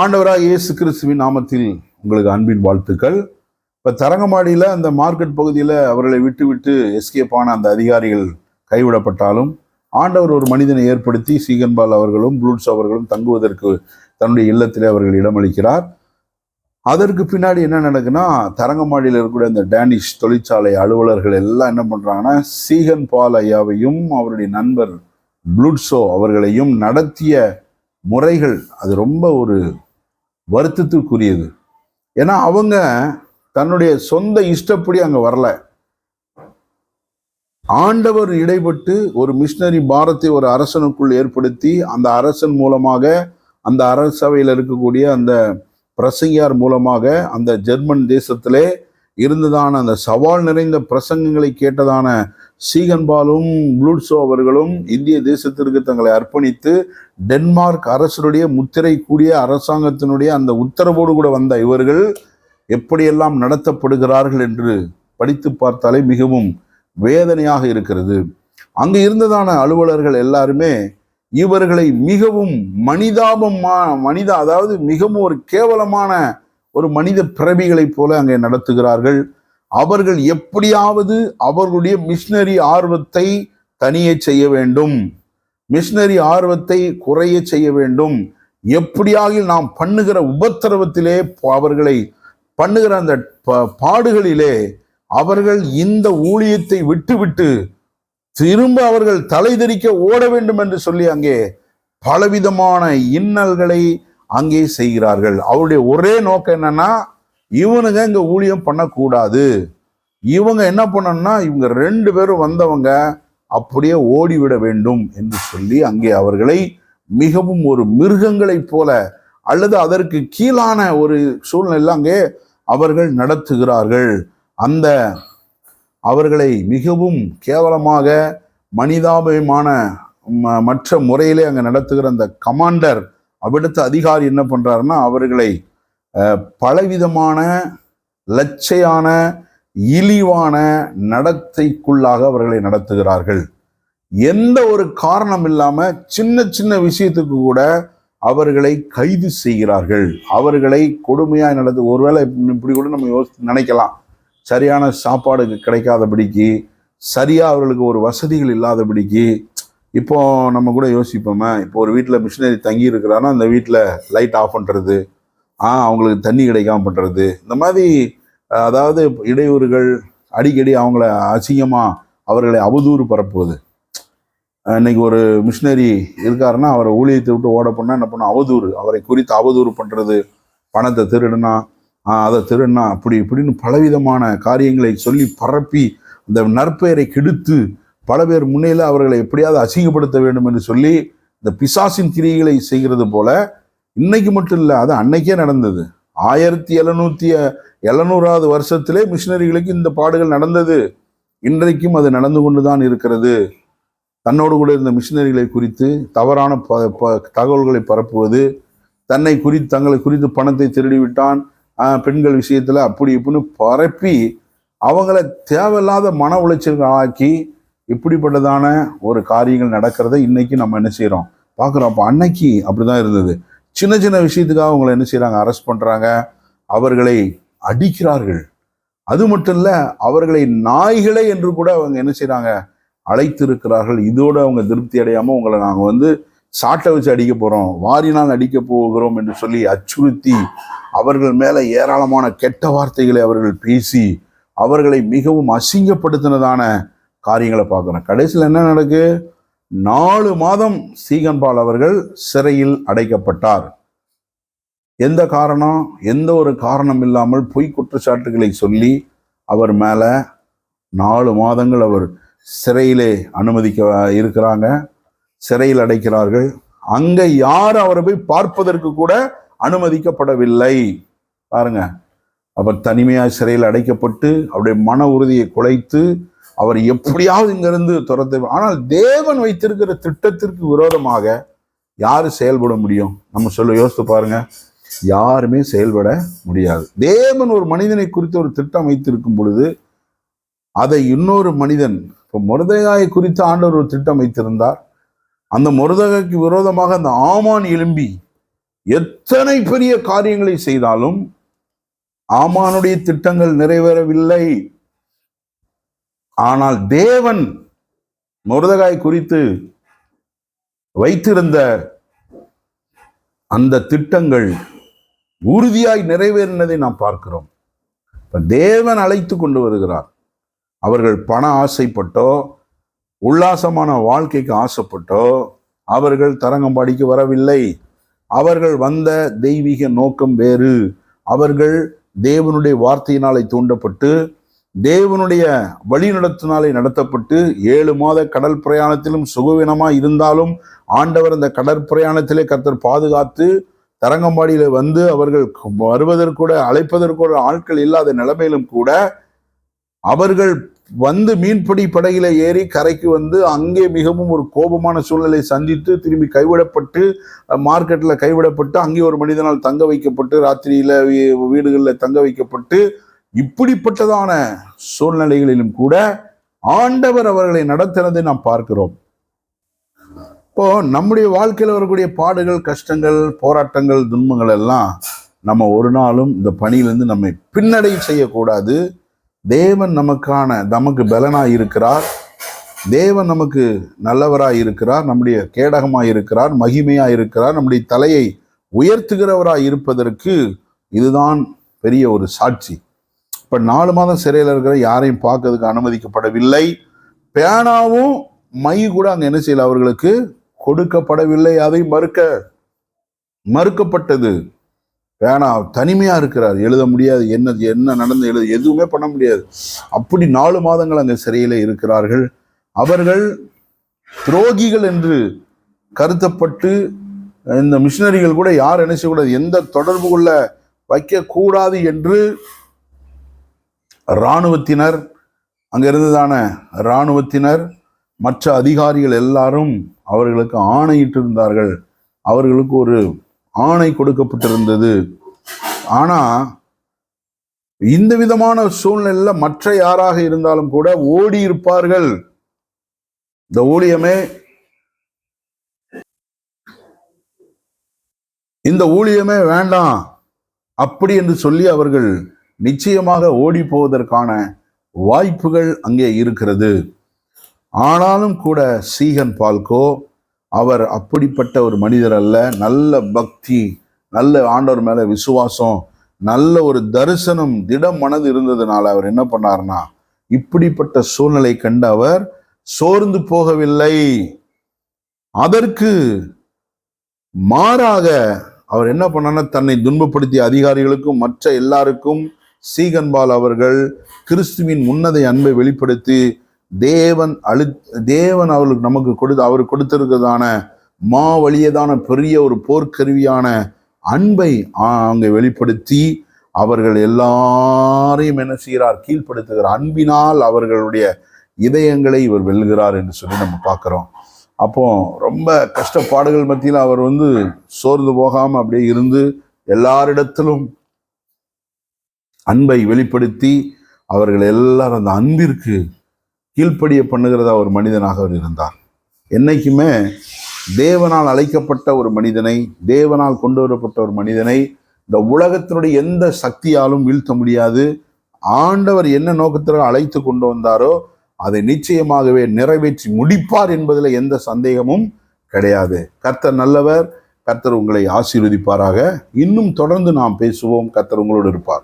ஆண்டவராக இயேசு கிறிஸ்துவின் நாமத்தில் உங்களுக்கு அன்பின் வாழ்த்துக்கள். இப்போ தரங்கம்பாடியில் அந்த மார்க்கெட் பகுதியில் அவர்களை விட்டு விட்டு எஸ்கேப் ஆன அந்த அதிகாரிகள் கைவிடப்பட்டாலும் ஆண்டவர் ஒரு மனிதனை ஏற்படுத்தி சீகன்பால் அவர்களும் ப்ளூட்ஸ் அவர்களும் தங்குவதற்கு தன்னுடைய இல்லத்திலே அவர்கள் இடமளிக்கிறார். அதற்கு பின்னாடி என்ன நடக்குன்னா தரங்கம்பாடியில் இருக்கக்கூடிய அந்த டேனிஷ் தொழிற்சாலை அலுவலர்கள் எல்லாம் என்ன பண்ணுறாங்கன்னா சீகன் பால் ஐயாவையும் அவருடைய நண்பர் ப்ளூட்ஸோ அவர்களையும் நடத்திய முறைகள் அது ரொம்ப ஒரு வருத்தத்துக்குரியது. ஏன்னா அவங்க தன்னுடைய சொந்த இஷ்டப்படி அங்கே வரல. ஆண்டவர் இடைப்பட்டு ஒரு மிஷினரி பாரத்தை ஒரு அரசனுக்குள் ஏற்படுத்தி அந்த அரசன் மூலமாக அந்த அரசவையில் இருக்கக்கூடிய அந்த பிரசங்கியார் மூலமாக அந்த ஜெர்மன் தேசத்திலே இருந்ததான அந்த சவால் நிறைந்த பிரசங்கங்களை கேட்டதான சீகன்பாலும் ப்ளூட்ஸோ அவர்களும் இந்திய தேசத்திற்கு தங்களை அர்ப்பணித்து டென்மார்க் அரசருடைய முத்திரை கூடிய அரசாங்கத்தினுடைய அந்த உத்தரவோடு கூட வந்த இவர்கள் எப்படியெல்லாம் நடத்தப்படுகிறார்கள் என்று படித்து பார்த்தாலே மிகவும் வேதனையாக இருக்கிறது. அங்கு இருந்ததான அலுவலர்கள் எல்லாருமே இவர்களை மிகவும் மனிதாபமா மனித அதாவது மிகவும் ஒரு கேவலமான ஒரு மனித பிறவிகளைப் போல அங்கே நடத்துகிறார்கள். அவர்கள் எப்படியாவது அவர்களுடைய மிஷினரி ஆர்வத்தை தனியே செய்ய வேண்டும். மிஷினரி ஆர்வத்தை குறைய செய்ய வேண்டும். எப்படியாக நாம் பண்ணுகிற உபத்திரவத்திலே அவர்களை பண்ணுகிற அந்த ப- பாடுகளிலே அவர்கள் இந்த ஊழியத்தை விட்டுவிட்டு திரும்ப அவர்கள் தலைதெறிக்க ஓட வேண்டும் என்று சொல்லி அங்கே பலவிதமான இன்னல்களை அங்கே செய்கிறார்கள். அவருடைய ஒரே நோக்கம் என்னன்னா இவனுங்க இங்கே ஊழியம் பண்ணக்கூடாது. இவங்க என்ன பண்ணணும்னா இவங்க ரெண்டு பேரும் வந்தவங்க அப்படியே ஓடிவிட வேண்டும் என்று சொல்லி அங்கே அவர்களை மிகவும் ஒரு மிருகங்களைப் போல அல்லது அதற்கு கீழான ஒரு சூழ்நிலை அங்கே அவர்கள் நடத்துகிறார்கள். அந்த அவர்களை மிகவும் கேவலமாக மனிதாபிமான ம- மற்ற முறையிலே அங்கே நடத்துகிற அந்த கமாண்டர் அவிடுத்த அதிகாரி என்ன பண்ணுறாருன்னா அவர்களை பலவிதமான லட்சையான இழிவான நடத்தைக்குள்ளாக அவர்களை நடத்துகிறார்கள். எந்த ஒரு காரணம் இல்லாமல் சின்ன சின்ன விஷயத்துக்கு கூட அவர்களை கைது செய்கிறார்கள். அவர்களை கொடுமையாக நடந்து ஒருவேளை இப்படி கூட நம்ம யோசி நினைக்கலாம். சரியான சாப்பாடு கிடைக்காதபடிக்கு சரியாக அவர்களுக்கு ஒரு வசதிகள் இல்லாதபடிக்கு இப்போ நம்ம கூட யோசிப்போமே? இப்போ ஒரு வீட்டில் மிஷினரி தங்கி இருக்கிறான்னா அந்த வீட்டில் லைட் ஆஃப் பண்ணுறது அவங்களுக்கு தண்ணி கிடைக்காம பண்ணுறது இந்த மாதிரி அதாவது இடையூறுகள் அடிக்கடி அவங்கள அசிங்கமாக அவர்களை அவதூறு பரப்புவது. இன்னைக்கு ஒரு மிஷினரி இருக்காருன்னா அவரை ஊழியத்தை விட்டு ஓட பண்ணால் என்ன பண்ண அவதூறு. அவரை குறித்து அவதூறு பண்ணுறது பணத்தை திருடுனா அதை திருடுனா அப்படி இப்படின்னு பலவிதமான காரியங்களை சொல்லி பரப்பி அந்த நற்பெயரை கெடுத்து பல பேர் முன்னையில் அவர்களை எப்படியாவது அசிங்கப்படுத்த வேண்டும் என்று சொல்லி இந்த பிசாசின் கிரியைகளை செய்கிறது போல இன்னைக்கு மட்டும் இல்லை அது அன்னைக்கே நடந்தது. ஆயிரத்தி எழுநூத்தி எழுநூறாவது வருஷத்திலே மிஷினரிகளுக்கு இந்த பாடுகள் நடந்தது. இன்றைக்கும் அது நடந்து கொண்டுதான் இருக்கிறது. தன்னோடு கூட இருந்த மிஷினரிகளை குறித்து தவறான ப- ப- தகவல்களை பரப்புவது தன்னை குறித்து தங்களை குறித்து பணத்தை திருடிவிட்டான் பெண்கள் விஷயத்தில் அப்படி இப்படின்னு பரப்பி அவங்கள தேவையில்லாத மன உளைச்சல்கள் ஆக்கி இப்படிப்பட்டதான ஒரு காரியங்கள் நடக்கிறத இன்னைக்கு நம்ம என்ன செய்கிறோம் பார்க்குறோம். அப்போ அன்னைக்கு அப்படிதான் இருந்தது. சின்ன சின்ன விஷயத்துக்காக அவங்களை என்ன செய்கிறாங்க அரெஸ்ட் பண்ணுறாங்க அவர்களை அடிக்கிறார்கள். அது மட்டும் இல்லை அவர்களை நாய்களே என்று கூட அவங்க என்ன செய்கிறாங்க அழைத்து இருக்கிறார்கள் இதோடு அவங்க திருப்தி அடையாமல் உங்களை நாங்கள் வந்து சாட்டை வச்சு அடிக்க போகிறோம் வாரினால் அடிக்க போகிறோம் என்று சொல்லி அச்சுறுத்தி அவர்கள் மேலே ஏராளமான கெட்ட வார்த்தைகளை அவர்கள் பேசி அவர்களை மிகவும் அசிங்கப்படுத்தினதான காரியங்களை பார்க்குறோம். கடைசியில் என்ன நடக்கு? நாலு மாதம் சீகன்பால் அவர்கள் சிறையில் அடைக்கப்பட்டார். எந்த காரணம்? எந்த ஒரு காரணம் இல்லாமல் பொய் குற்றச்சாட்டுகளை சொல்லி அவர் மேலே நாலு மாதங்கள் அவர் சிறையிலே அனுமதிக்க இருக்கிறாங்க சிறையில் அடைக்கிறார்கள். அங்கே யார் அவரை போய் பார்ப்பதற்கு கூட அனுமதிக்கப்படவில்லை. பாருங்க அவர் தனிமையாக சிறையில் அடைக்கப்பட்டு அவருடைய மன உறுதியை குலைத்து அவர் எப்படியாவது இங்கிருந்து துரத்து ஆனால் தேவன் வைத்திருக்கிற திட்டத்திற்கு விரோதமாக யார் செயல்பட முடியும்? நம்ம சொல்ல யோசித்து பாருங்க. யாருமே செயல்பட முடியாது. தேவன் ஒரு மனிதனை குறித்து ஒரு திட்டம் வைத்திருக்கும் பொழுது அதை இன்னொரு மனிதன் இப்போ முருதகாயை குறித்து ஆண்டவர் ஒரு திட்டம் வைத்திருந்தார். அந்த முருதகைக்கு விரோதமாக அந்த ஆமான் எழும்பி எத்தனை பெரிய காரியங்களை செய்தாலும் ஆமானுடைய திட்டங்கள் நிறைவேறவில்லை. ஆனால் தேவன் முருதகாய் குறித்து வைத்திருந்த அந்த திட்டங்கள் உறுதியாய் நிறைவேறினதை நாம் பார்க்கிறோம். தேவன் அழைத்து கொண்டு வருகிறார். அவர்கள் பண ஆசைப்பட்டோ உல்லாசமான வாழ்க்கைக்கு ஆசைப்பட்டோ அவர்கள் தரங்கம்பாடிக்கு வரவில்லை. அவர்கள் வந்த தெய்வீக நோக்கம் வேறு. அவர்கள் தேவனுடைய வார்த்தையினாலே தூண்டப்பட்டு தேவனுடைய வழிநடத்தினாலே நடத்தப்பட்டு ஏழு மாத கடல் பிரயாணத்திலும் சுகவீனமாக இருந்தாலும் ஆண்டவர் அந்த கடற்பிரயாணத்திலே கர்த்தர் பாதுகாத்து தரங்கம்பாடியில் வந்து அவர்கள் வருவதற்கூட அழைப்பதற்கூட ஆட்கள் இல்லாத நிலைமையிலும் கூட அவர்கள் வந்து மீன்பிடி படகில ஏறி கரைக்கு வந்து அங்கே மிகவும் ஒரு கோபமான சூழ்நிலை சந்தித்து திரும்பி கைவிடப்பட்டு மார்க்கெட்டில் கைவிடப்பட்டு அங்கே ஒரு மனிதனால் தங்க வைக்கப்பட்டு ராத்திரியில் வீ- வீடுகளில் தங்க வைக்கப்பட்டு இப்படிப்பட்டதான சூழ்நிலைகளிலும் கூட ஆண்டவர் அவர்களை நடத்தினதை நாம் பார்க்கிறோம். இப்போ நம்முடைய வாழ்க்கையில் வரக்கூடிய பாடுகள் கஷ்டங்கள் போராட்டங்கள் துன்பங்கள் எல்லாம் நம்ம ஒரு நாளும் இந்த பணியிலிருந்து நம்மை பின்னடை செய்யக்கூடாது. தேவன் நமக்கான நமக்கு பலனாக இருக்கிறார். தேவன் நமக்கு நல்லவராக இருக்கிறார். நம்முடைய கேடகமாக இருக்கிறார். மகிமையாக இருக்கிறார். நம்முடைய தலையை உயர்த்துகிறவராக இருப்பதற்கு இதுதான் பெரிய ஒரு சாட்சி. இப்போ நாலு மாதம் சிறையில் இருக்கிற யாரையும் பார்க்கறதுக்கு அனுமதிக்கப்படவில்லை. பேனாவும் மை கூட அங்கே என்ன செய்யல அவர்களுக்கு கொடுக்கப்படவில்லை. அதை மறுக்க மறுக்கப்பட்டது. பேனா தனிமையாக இருக்கிறார். எழுத முடியாது. என்ன என்ன நடந்து எழுத எதுவுமே பண்ண முடியாது. அப்படி நாலு மாதங்கள் அங்கே சிறையில் இருக்கிறார்கள். அவர்கள் துரோகிகள் என்று கருத்தப்பட்டு இந்த மிஷினரிகள் கூட யார் என்ன செய்யக்கூடாது? எந்த தொடர்பு கொள்ள வைக்கக்கூடாது என்று இராணுவத்தினர் அங்கே இருந்ததான இராணுவத்தினர் மற்ற அதிகாரிகள் எல்லாரும் அவர்களுக்கு ஆணையிட்டிருந்தார்கள். அவர்களுக்கு ஒரு ஆணை கொடுக்கப்பட்டிருந்தது. ஆனால் இந்த விதமான சூழ்நிலையில் மற்ற யாராக இருந்தாலும் கூட ஓடி இருப்பார்கள். இந்த ஊழியமே இந்த ஊழியமே வேண்டாம். அப்படி என்று சொல்லி அவர்கள் நிச்சயமாக ஓடி போவதற்கான வாய்ப்புகள் அங்கே இருக்கிறது. ஆனாலும் கூட சீகன் பால்கோ அவர் அப்படிப்பட்ட ஒரு மனிதர் அல்ல. நல்ல பக்தி நல்ல ஆண்டவர் மேல விசுவாசம் நல்ல ஒரு தரிசனம் திட மனது இருந்ததுனால அவர் என்ன பண்ணார்னா இப்படிப்பட்ட சூழ்நிலை கண்டு அவர் சோர்ந்து போகவில்லை. அதற்கு மாறாக அவர் என்ன பண்ணார்னா தன்னை துன்பப்படுத்திய அதிகாரிகளுக்கும் மற்ற எல்லாருக்கும் சீகன்பால் அவர்கள் கிறிஸ்துவின் முன்னதை அன்பை வெளிப்படுத்தி தேவன் அழு தேவன் அவர்களுக்கு நமக்கு கொடுத்து அவர் கொடுத்திருக்கிறதான மா வழியதான பெரிய ஒரு போர்க்கருவியான அன்பை அங்கே வெளிப்படுத்தி அவர்கள் எல்லாரையும் என்ன செய்கிறார்? கீழ்ப்படுத்துகிறார். அன்பினால் அவர்களுடைய இதயங்களை இவர் வெல்கிறார் என்று சொல்லி நம்ம பார்க்குறோம். அப்போ ரொம்ப கஷ்டப்பாடுகள் மத்தியில் அவர் வந்து சோர்ந்து போகாமல் அப்படியே இருந்து எல்லாரிடத்திலும் அன்பை வெளிப்படுத்தி அவர்கள் எல்லாரும் அந்த அன்பிற்கு கீழ்ப்படிய பண்ணுகிறதா ஒரு மனிதனாக அவர் இருந்தார். என்னைக்குமே தேவனால் அழைக்கப்பட்ட ஒரு மனிதனை தேவனால் கொண்டு வரப்பட்ட ஒரு மனிதனை இந்த உலகத்தினுடைய எந்த சக்தியாலும் வீழ்த்த முடியாது. ஆண்டவர் என்ன நோக்கத்தில் அழைத்து கொண்டு வந்தாரோ அதை நிச்சயமாகவே நிறைவேற்றி முடிப்பார் என்பதில் எந்த சந்தேகமும் கிடையாது. கர்த்தர் நல்லவர் கர்த்தர் உங்களை ஆசீர்வதிப்பாராக. இன்னும் தொடர்ந்து நாம் பேசுவோம். கர்த்தர் உங்களோடு இருப்பார்.